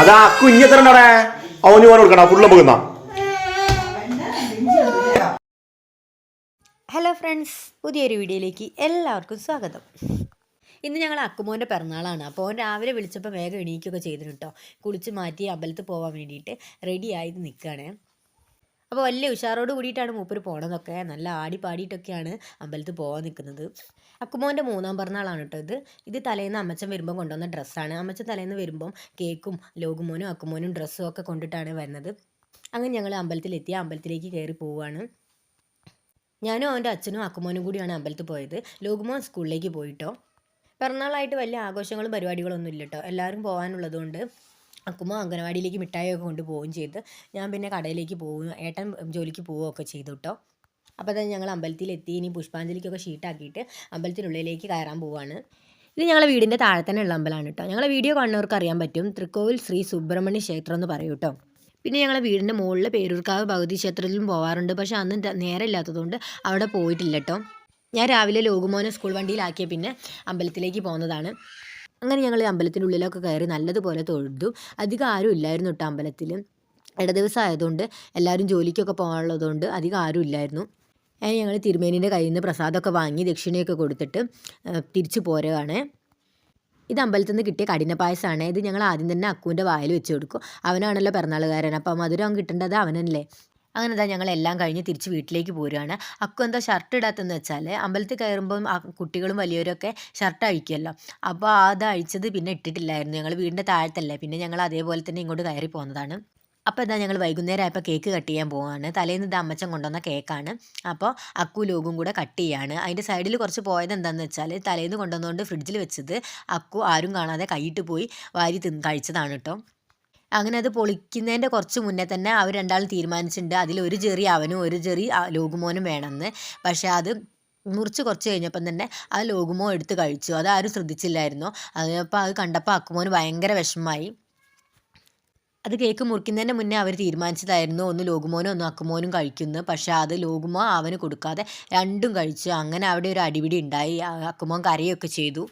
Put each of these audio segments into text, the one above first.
അതാ കുഞ്ഞെത്ര ഉണ്ടോടെ അവന് പോലെ കൊടുക്കണ ഫുള്ള് പോകുന്ന ഹലോ ഫ്രണ്ട്സ് പുതിയൊരു വീഡിയോയിലേക്ക് എല്ലാവർക്കും സ്വാഗതം. ഇന്ന് ഞങ്ങൾ അക്കുമോന്റെ പിറന്നാളാണ്. അപ്പോൾ അവൻ രാവിലെ വിളിച്ചപ്പോൾ വേഗം എണീക്കുകയൊക്കെ ചെയ്തിട്ടുണ്ടോ കുളിച്ച് മാറ്റി അമ്പലത്തിൽ പോകാൻ വേണ്ടിയിട്ട് റെഡി ആയിട്ട് നിൽക്കുകയാണ്. അപ്പോൾ വലിയ ഉഷാറോട് കൂടിയിട്ടാണ് മൂപ്പര് പോണതൊക്കെ. നല്ല ആടി പാടിയിട്ടൊക്കെയാണ് അമ്പലത്തിൽ പോകാൻ നിൽക്കുന്നത് അക്കുമോന്റെ മൂന്നാം പിറന്നാളാണ് കേട്ടോ ഇത്. ഇത് തലേന്ന് അമ്മച്ചൻ വരുമ്പോൾ കൊണ്ടുവന്ന ഡ്രസ്സാണ്. അമ്മച്ചൻ തലേന്ന് വരുമ്പം കേക്കും ലോകുമോനും അക്കുമോനും ഡ്രസ്സും ഒക്കെ കൊണ്ടിട്ടാണ് വരുന്നത്. അങ്ങനെ ഞങ്ങൾ അമ്പലത്തിലെത്തി. അമ്പലത്തിലേക്ക് കയറി പോവുകയാണ് ഞാനും അവന്റെ അച്ഛനും അക്കുമോനും കൂടിയാണ് അമ്പലത്തിൽ പോയത്. ലോകുമോൻ സ്കൂളിലേക്ക് പോയിട്ടോ. പിറന്നാളായിട്ട് വലിയ ആഘോഷങ്ങളും പരിപാടികളൊന്നും ഇല്ല കേട്ടോ എല്ലാവരും പോകാനുള്ളതുകൊണ്ട് അക്കുമോ അംഗനവാടിയിലേക്ക് മിഠായിയൊക്കെ കൊണ്ടുപോവുകയും ചെയ്ത്. ഞാൻ പിന്നെ കടയിലേക്ക് പോവുകയും ഏട്ടൻ ജോലിക്ക് പോവുകയൊക്കെ ചെയ്തു കേട്ടോ അപ്പോൾ തന്നെ ഞങ്ങൾ അമ്പലത്തിലെത്തി. ഇനി പുഷ്പാഞ്ജലിക്കൊക്കെ ഷീട്ടാക്കിയിട്ട് അമ്പലത്തിനുള്ളിലേക്ക് കയറാൻ പോവാണ്. ഇത് ഞങ്ങളുടെ വീടിന്റെ താഴെ തന്നെ ഉള്ള അമ്പലമാണ് കേട്ടോ ഞങ്ങളെ വീഡിയോ കാണുന്നവർക്ക് അറിയാൻ പറ്റും. തൃക്കോവിൽ ശ്രീ സുബ്രഹ്മണ്യ ക്ഷേത്രം എന്ന് പറയും കേട്ടോ പിന്നെ ഞങ്ങളെ വീടിന്റെ മുകളിൽ പേരൂർക്കാവ് ഭഗവതി ക്ഷേത്രത്തിലും പോവാറുണ്ട്. പക്ഷേ അന്ന് നേരെ ഇല്ലാത്തതുകൊണ്ട് അവിടെ പോയിട്ടില്ല കേട്ടോ ഞാൻ രാവിലെ ലോകുമോനെ സ്കൂൾ വണ്ടിയിലാക്കിയ പിന്നെ അമ്പലത്തിലേക്ക് പോകുന്നതാണ് അങ്ങനെ ഞങ്ങൾ അമ്പലത്തിന്റെ ഉള്ളിലൊക്കെ കയറി നല്ലതുപോലെ തൊഴുതു. അധികം ആരും ഇല്ലായിരുന്നു കേട്ടോ അമ്പലത്തിൽ ഇട ദിവസം ആയതുകൊണ്ട് എല്ലാവരും ജോലിക്കൊക്കെ പോകാനുള്ളതുകൊണ്ട് അധികം ആരും ഇല്ലായിരുന്നു. അങ്ങനെ ഞങ്ങൾ തിരുമേനിന്റെ കയ്യിൽ നിന്ന് പ്രസാദമൊക്കെ വാങ്ങി ദക്ഷിണയൊക്കെ കൊടുത്തിട്ട് തിരിച്ചു പോരുകയാണ് ഇത് അമ്പലത്തിൽ നിന്ന് കിട്ടിയ കഠിന പായസമാണ് ഇത് ഞങ്ങൾ ആദ്യം തന്നെ അക്കുവിന്റെ വായിൽ വെച്ച് കൊടുക്കും. അവനാണല്ലോ പിറന്നാളുകാരൻ. അപ്പം മധുരം കിട്ടേണ്ടത് അവനല്ലേ. അങ്ങനെ എന്താ ഞങ്ങൾ എല്ലാം കഴിഞ്ഞ് തിരിച്ച് വീട്ടിലേക്ക് പോരുകയാണ് അക്കു എന്താ ഷർട്ട് ഇടാത്തതെന്ന് വെച്ചാൽ അമ്പലത്തിൽ കയറുമ്പം ആ കുട്ടികളും വലിയവരൊക്കെ ഷർട്ട് അഴിക്കുമല്ലോ അപ്പോൾ അത് അഴിച്ചത് പിന്നെ ഇട്ടിട്ടില്ലായിരുന്നു. ഞങ്ങൾ വീടിന്റെ താഴത്തല്ലേ. പിന്നെ ഞങ്ങൾ അതേപോലെ തന്നെ ഇങ്ങോട്ട് കയറി പോകുന്നതാണ് അപ്പോൾ എന്താ ഞങ്ങൾ വൈകുന്നേരം ആയപ്പോൾ കേക്ക് കട്ട് ചെയ്യാൻ പോവാണ്. തലേന്ന് ഇത് അമ്മച്ചൻ കൊണ്ടുവന്ന കേക്കാണ് അപ്പോൾ അക്കു ലോകും കൂടെ കട്ട് ചെയ്യാണ്. അതിന്റെ സൈഡിൽ കുറച്ച് പോയത് എന്താണെന്ന് വെച്ചാൽ തലേന്ന് കൊണ്ടുവന്നുകൊണ്ട് ഫ്രിഡ്ജിൽ വെച്ചത് അക്കു ആരും കാണാതെ കൈയിട്ട് പോയി വാരി തിന്ന് കഴിച്ചതാണ് കേട്ടോ അങ്ങനെ അത് പൊളിക്കുന്നതിന്റെ കുറച്ച് മുന്നേ തന്നെ അവർ രണ്ടാളും തീരുമാനിച്ചിട്ടുണ്ട്. അതിൽ ഒരു ചെറിയ അവനും ഒരു ചെറി ആ ലോകുമോനും വേണമെന്ന്. പക്ഷേ അത് മുറിച്ച് കുറച്ച് കഴിഞ്ഞപ്പം തന്നെ ആ ലോകുമോ എടുത്ത് കഴിച്ചു. അത് ആരും ശ്രദ്ധിച്ചില്ലായിരുന്നു. അതിനപ്പോൾ അത് കണ്ടപ്പോൾ അക്കുമോന് ഭയങ്കര വിഷമമായി. അത് കേക്ക് മുറിക്കുന്നതിന് മുന്നേ അവർ തീരുമാനിച്ചതായിരുന്നു. ഒന്ന് ലോകുമോനും ഒന്ന് അക്കുമോനും കഴിക്കുന്നു. പക്ഷേ അത് ലോകുമോ അവന് കൊടുക്കാതെ രണ്ടും കഴിച്ചു. അങ്ങനെ അവിടെ ഒരു അടിപിടി ഉണ്ടായി. അക്കുമോൻ കരയൊക്കെ ചെയ്തു.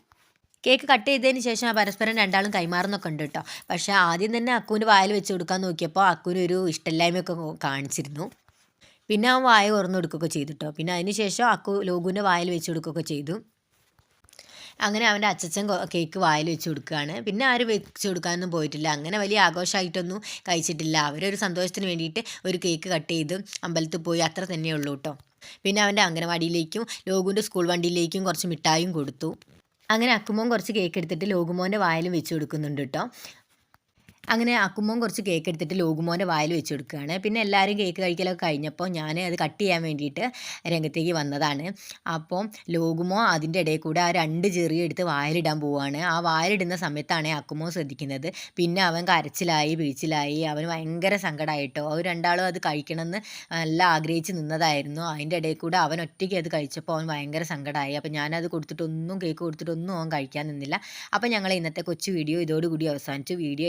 കേക്ക് കട്ട് ചെയ്തതിന് ശേഷം പരസ്പരം രണ്ടാളും കൈമാറുന്നൊക്കെ ഉണ്ട് കേട്ടോ. പക്ഷേ ആദ്യം തന്നെ അക്കുവിന് വായിൽ വെച്ച് കൊടുക്കാൻ നോക്കിയപ്പോൾ അക്കുവിന് ഒരു ഇഷ്ടമില്ലായ്മയൊക്കെ കാണിച്ചിരുന്നു. പിന്നെ അവൻ വായ തുറന്നു കൊടുക്കുകയൊക്കെ ചെയ്തു കേട്ടോ. പിന്നെ അതിന് ശേഷം അക്കു ലോകുവിന്റെ വായിൽ വെച്ച് കൊടുക്കുകയൊക്കെ ചെയ്തു. അങ്ങനെ അവന്റെ അച്ഛൻ കേക്ക് വായിൽ വെച്ച് കൊടുക്കുകയാണ്. പിന്നെ ആരും വെച്ച് കൊടുക്കാനൊന്നും പോയിട്ടില്ല. അങ്ങനെ വലിയ ആഘോഷമായിട്ടൊന്നും കഴിച്ചിട്ടില്ല. അവരൊരു സന്തോഷത്തിന് വേണ്ടിയിട്ട് ഒരു കേക്ക് കട്ട് ചെയ്ത് അമ്പലത്തിൽ പോയി അത്ര തന്നെയുള്ളൂ കേട്ടോ. പിന്നെ അവന്റെ അംഗനവാടിയിലേക്കും ലോകുവിന്റെ സ്കൂൾ വണ്ടിയിലേക്കും കുറച്ച് മിഠായും കൊടുത്തു. അങ്ങനെ അക്കുമോൻ കുറച്ച് കേക്ക് എടുത്തിട്ട് ലോകുമോന്റെ വായിലും വെച്ച് കൊടുക്കുന്നുണ്ട് കേട്ടോ. അങ്ങനെ അക്കുമോൻ കുറച്ച് കേക്ക് എടുത്തിട്ട് ലോകുമോന്റെ വായിൽ വെച്ച് കൊടുക്കുകയാണ് പിന്നെ എല്ലാവരും കേക്ക് കഴിക്കലൊക്കെ കഴിഞ്ഞപ്പോൾ ഞാൻ അത് കട്ട് ചെയ്യാൻ വേണ്ടിയിട്ട് രംഗത്തേക്ക് വന്നതാണ്. അപ്പോൾ ലോകുമോ അതിന്റെ ഇടയിൽ കൂടെ ആ രണ്ട് ചെറിയ എടുത്ത് വായിലിടാൻ പോവുകയാണ്. ആ വായിലിടുന്ന സമയത്താണ് അക്കുമോ ശ്രദ്ധിക്കുന്നത്. പിന്നെ അവൻ കരച്ചിലായി പിഴിച്ചിലായി അവന് ഭയങ്കര സങ്കടമായിട്ടോ അവർ രണ്ടാളും അത് കഴിക്കണമെന്ന് നല്ല ആഗ്രഹിച്ച് നിന്നതായിരുന്നു. അതിന്റെ ഇടയിൽ കൂടെ അവൻ ഒറ്റയ്ക്ക് അത് കഴിച്ചപ്പോൾ അവൻ ഭയങ്കര സങ്കടമായി അപ്പോൾ ഞാനത് കൊടുത്തിട്ടൊന്നും കേക്ക് കൊടുത്തിട്ടൊന്നും അവൻ കഴിക്കാൻ നിന്നില്ല. അപ്പോൾ ഞങ്ങൾ ഇന്നത്തെ കൊച്ചു വീഡിയോ ഇതോടുകൂടി അവസാനിച്ചു. വീഡിയോ